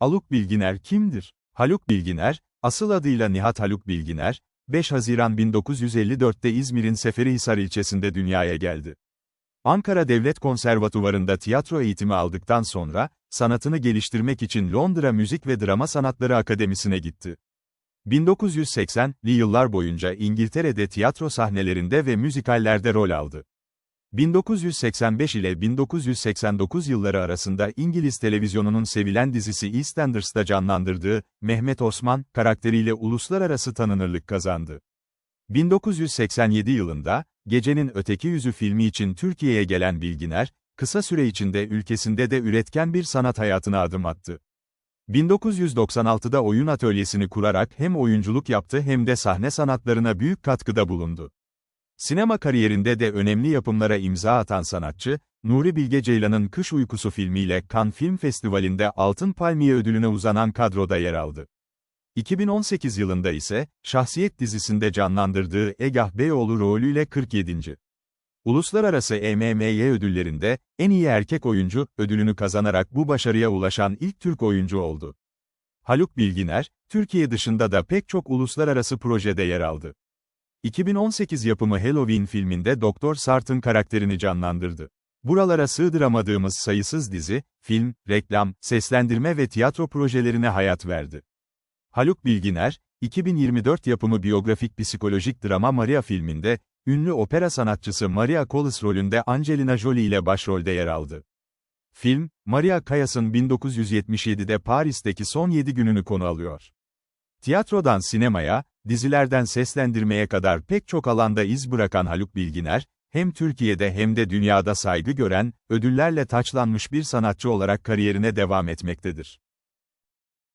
Haluk Bilginer kimdir? Haluk Bilginer, asıl adıyla Nihat Haluk Bilginer, 5 Haziran 1954'te İzmir'in Seferihisar ilçesinde dünyaya geldi. Ankara Devlet Konservatuvarı'nda tiyatro eğitimi aldıktan sonra, sanatını geliştirmek için Londra Müzik ve Drama Sanatları Akademisi'ne gitti. 1980'li yıllar boyunca İngiltere'de tiyatro sahnelerinde ve müzikallerde rol aldı. 1985 ile 1989 yılları arasında İngiliz televizyonunun sevilen dizisi EastEnders'ta canlandırdığı Mehmet Osman karakteriyle uluslararası tanınırlık kazandı. 1987 yılında, Gecenin Öteki Yüzü filmi için Türkiye'ye gelen Bilginer, kısa süre içinde ülkesinde de üretken bir sanat hayatına adım attı. 1996'da oyun atölyesini kurarak hem oyunculuk yaptı hem de sahne sanatlarına büyük katkıda bulundu. Sinema kariyerinde de önemli yapımlara imza atan sanatçı, Nuri Bilge Ceylan'ın Kış Uykusu filmiyle Cannes Film Festivali'nde Altın Palmiye ödülüne uzanan kadroda yer aldı. 2018 yılında ise, Şahsiyet dizisinde canlandırdığı Egah Beyoğlu rolüyle 47. Uluslararası EMMY ödüllerinde, en iyi erkek oyuncu ödülünü kazanarak bu başarıya ulaşan ilk Türk oyuncu oldu. Haluk Bilginer, Türkiye dışında da pek çok uluslararası projede yer aldı. 2018 yapımı Halloween filminde Doktor Sart'ın karakterini canlandırdı. Buralara sığdıramadığımız sayısız dizi, film, reklam, seslendirme ve tiyatro projelerine hayat verdi. Haluk Bilginer, 2024 yapımı biyografik psikolojik drama Maria filminde, ünlü opera sanatçısı Maria Callas rolünde Angelina Jolie ile başrolde yer aldı. Film, Maria Callas'ın 1977'de Paris'teki son 7 gününü konu alıyor. Tiyatrodan sinemaya, dizilerden seslendirmeye kadar pek çok alanda iz bırakan Haluk Bilginer, hem Türkiye'de hem de dünyada saygı gören, ödüllerle taçlanmış bir sanatçı olarak kariyerine devam etmektedir.